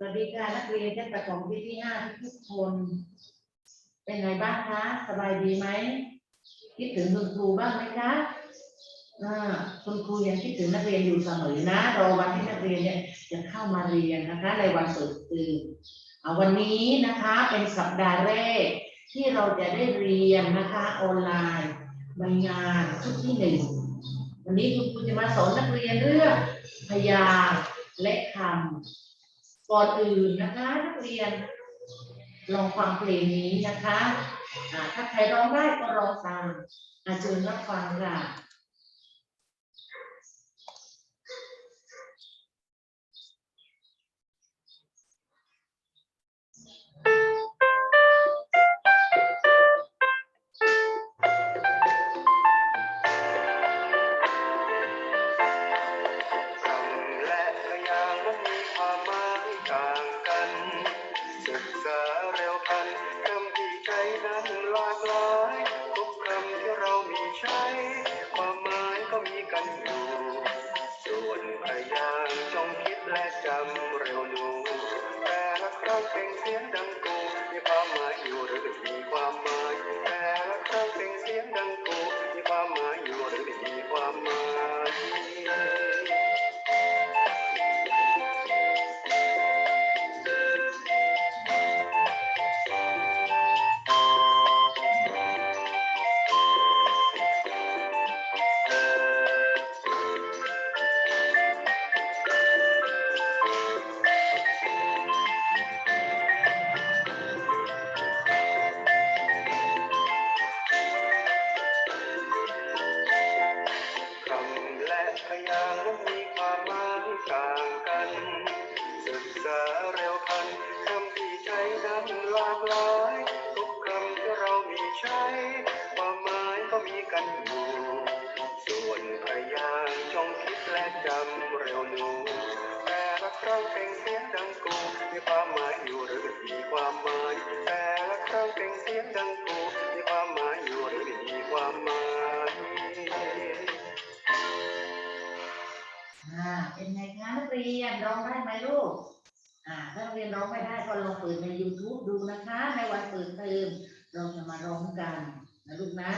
สวัสดีค่ะนักเรียนชั้นประถมปีที่ห้าทุกคน เป็นไงบ้างคะสบายดีไหมคิดถึงคุณครูบ้างไหมคะอ่าคุณครูยังคิดถึงนักเรียนอยู่เสมอนะรอวันที่นักเรียนเนี่ยจะเข้ามาเรียนนะคะ ในวันเปิดเทอมเอาวันนี้นะคะเป็นสัปดาห์แรก ที่เราจะได้เรียนนะคะออนไลน์ใบงานชุดที่หนึ่งวันนี้คุณครูจะมาสอนนักเรียนเรื่องพยางค์และคำ ก่อนอื่นนะคะ นักเรียน ลองฟังเพลงนี้นะคะ ถ้าใครร้องได้ก็ร้องตามอาจารย์รับฟังค่ะ เร็วหนูแต่ละครั้งเป็นเสียงดังกูมีความหมายอยู่หรือมีความหมายแต่ละครั้งเป็นเสียงดังกูมีความหมายอยู่หรือมีความหมาย ภากหลายทุกคำที่เรามีใช้ความหมายก็มีกันอยู่ส่วนพยางค์จงคิดและจำเร็วหนูแต่ละครั้งเป็นเสียงดังกูมีความหมายอยู่หรือมีความหมายแต่ละครั้งเป็นเสียงดังกูมีความหมายอยู่หรือมีความหมายอ่าเป็นไงคะนักเรียนร้องได้ไหมลูก ถ้าเรียนร้องไม่ได้ก็ลองเปิดใน YouTube ดูนะคะ ในวันเปิดเทอมเราจะมาร้องกันนะลูกนะ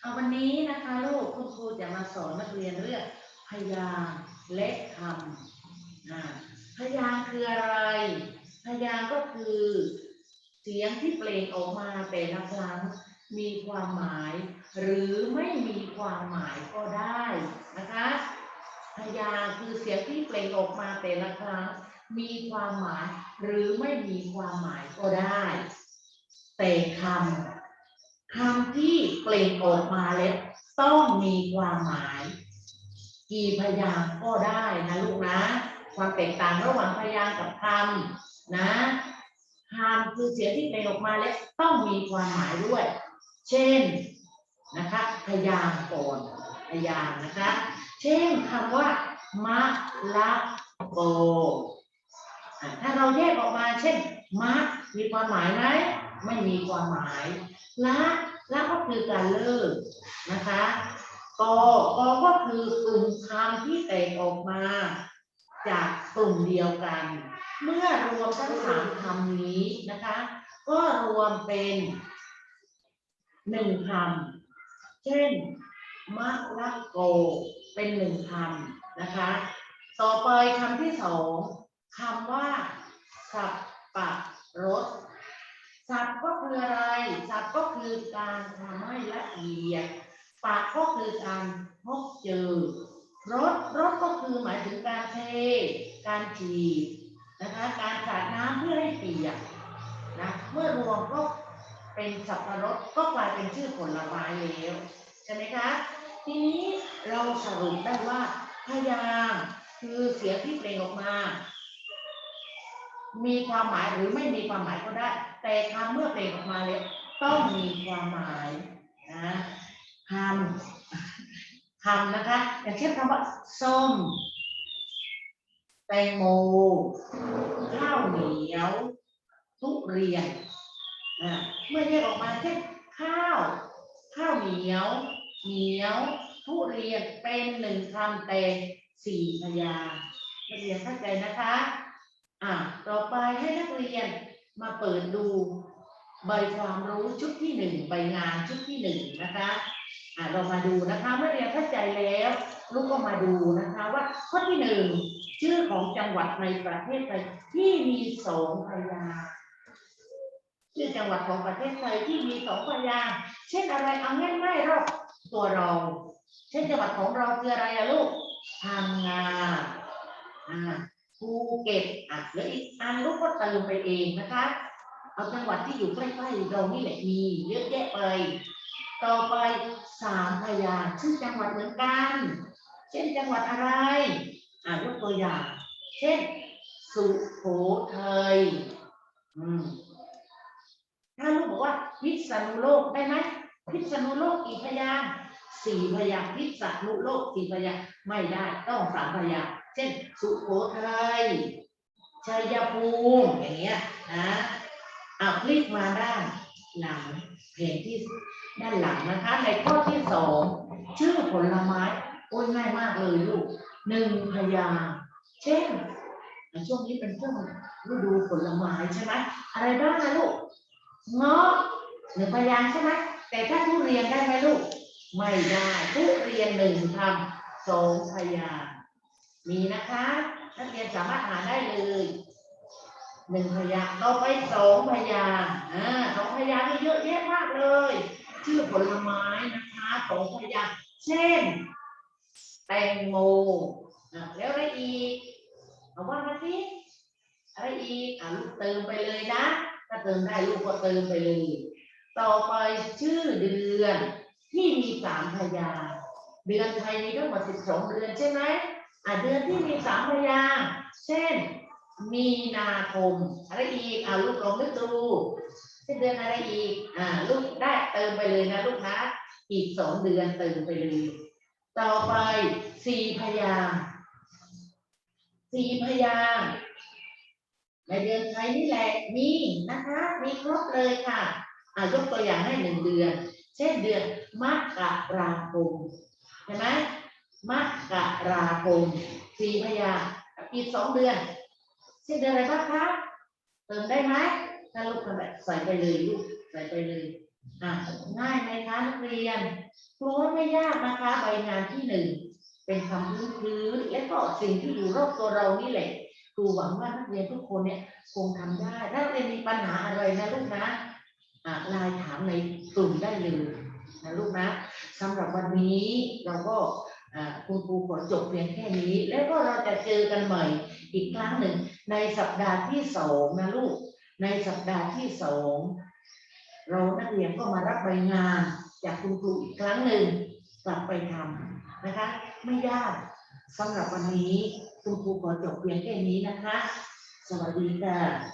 เอาวันนี้นะคะลูกคุณครูจะมาสอนนักเรียนเรื่องพยางและคำอ่าพยางคืออะไร พยางก็คือเสียงที่เปล่งออกมาแต่ละครั้งมีความหมาย หรือไม่มีความหมายก็ได้นะคะพยางค์คือเสียงที่เปล่งออกมาแต่ละครั้ง มีความหมายหรือไม่มีความหมายก็ได้ แต่คำคำที่เปล่งออกมาแล้วต้องมีความหมาย กี่พยางก็ได้นะลูกนะ ความแตกต่างระหว่างพยางกับคำนะคำคือเสียงที่เปล่งออกมาแล้วต้องมีความหมายด้วย เช่นนะคะพยางก่อนพยางนะคะ เช่นคำว่ามะละโก ถ้าเราแยกออกมาเช่นมะมีความหมายไหมไม่มีความหมายละละก็คือการเลิกนะคะกอกอก็คือกลุ่มคำที่แตกออกมา จากกลุ่มเดียวกัน เมื่อรวมทั้งสามคำนี้นะคะ ก็รวมเป็นหนึ่งคำเช่นมะละโกเป็นหนึ่งคำนะคะ ต่อไปคำที่สอง คำว่า สับปะรดสับก็คืออะไร สับก็คือการทำให้ละเอียดปะก็คือการพบเจอรดรดก็คือหมายถึงการเท การฉีดนะคะการสาดน้ำเพื่อให้เปียกนะเมื่อรวมก็เป็นสับปะรดก็กลายเป็นชื่อผลไม้แล้วใช่ไหมคะทีนี้เราสรุปได้ว่าพยางค์คือเสียงที่เปล่งออกมา มีความหมายหรือไม่มีความหมายก็ได้ แต่คำเมื่อเปล่งออกมาแล้วต้องมีความหมายนะคำคำนะคะ อย่างเช่นคำว่าส้มแตงโมข้าวเหนียว ทุเรียนอะเมื่อแยกออกมาเช่นข้าว ข้าวเหนียว เหนียวทุเรียนเป็นหนึ่งคำแต่สี่พยางค์นักเรียนเข้าใจนะคะ อะต่อไปให้นักเรียนมาเปิดดูใบความรู้ชุดที่หนึ่งใบงานชุดที่หนึ่งนะคะอะเรามาดูนะคะ เมื่อเรียนเข้าใจแล้ว ลูกก็มาดูนะคะว่าข้อที่หนึ่งชื่อของจังหวัดในประเทศไทยที่มีสองพยางชื่อจังหวัดของประเทศไทยที่มีสองพยางเช่นอะไรเอาง่ายๆรอบตัวเรา เช่นจังหวัดของเราคืออะไรอะลูกพังงาอ่า ภูเก็ตอะแล้วอีกอันลูกก็เติมไปเองนะคะ เอาจังหวัดที่อยู่ใกล้ๆเรานี่แหละมีเยอะแยะไป ต่อไปสามพยางชื่อจังหวัดเหมือนกัน เช่นจังหวัดอะไรอ่ายกตัวอย่าง เช่น สุโขทัยอืมถ้าลูกบอกว่าพิษณุโลกได้ไหมพิษณุโลกกี่พยาง สี่พยางค์พิษณุโลกสี่พยางค์ไม่ได้ต้องสามพยางค์เช่น สุโขทัยชัยภูมิอย่างเงี้ยนะอะคลิกมาด้านหลังเพจที่ด้านหลังนะคะ ในข้อที่สองชื่อผลไม้โอ้ยง่ายมากเลยลูกหนึ่งพยางค์เช่นช่วงนี้เป็นช่วงฤดูผลไม้ใช่ไหมอะไรบ้างนะลูกเงาะหนึ่งพยางค์ใช่ไหมแต่ถ้าทุเรียนได้ไหมลูก ไม่ได้ทุเรียนหนึ่งคำสองพยางมีนะคะ นักเรียนสามารถหาได้เลยหนึ่งพยางต่อไปสองพยางอ่าสองพยางค์นี่เยอะแยะมากเลย ชื่อผลไม้นะคะสองพยางเช่น แตงโมแล้วอะไรอีกเอาว่ามาสิอะไรอีกอะลูกเติมไปเลยนะ ถ้าเติมได้ลูกก็เติมไปเลย ต่อไปชื่อเดือน ที่มีสามพยาเดือนไทยมีทั้งหมดสิบสองเดือนใช่ไหมอะเดือนที่มีสามพยาเช่น มีนาคมอะไรอีกอะลูกลองนึกดูเช่นเดือนอะไรอีกอ่าลูกได้เติมไปเลยนะลูกนะอีกสองเดือนเติมไปเลย ต่อไปสี่พยาสี่พยาในเดือนไทยนี่แหละมีนะคะ มีครบเลยค่ะอ่ายกตัวอย่างให้หนึ่งเดือน เช่นเดือน มกะราคมใช่ไหมมกะราคมสี่พยางค์อีกสองเดือนเช่นเดือนอะไรบ้างคะเติมได้ไหมถ้าลูกทำแบบใส่ไปเลยลูกใส่ไปเลยอะง่ายไหมคะนักเรียนครูว่าไม่ยากนะคะใบงานที่หนึ่งเป็นคำพื้นพื้นๆและก็สิ่งที่อยู่รอบตัวเรานี่แหละครูหวังว่านักเรียนทุกคนเนี่ยคงทำได้ถ้านักเรียนมีปัญหาอะไรนะลูกนะอะไลน์ถามในกลุ่มได้เลย นะลูกนะสำหรับวันนี้เราก็คุณครูขอจบเพียงแค่นี้ แล้วก็เราจะเจอกันใหม่อีกครั้งหนึ่งในสัปดาห์ที่สองนะลูก ในสัปดาห์ที่สองเรานักเรียนก็มารับใบงานจากคุณครูอีกครั้งหนึ่งกลับไปทำนะคะ ไม่ยากสำหรับวันนี้คุณครูขอจบเพียงแค่นี้นะคะ สวัสดีค่ะ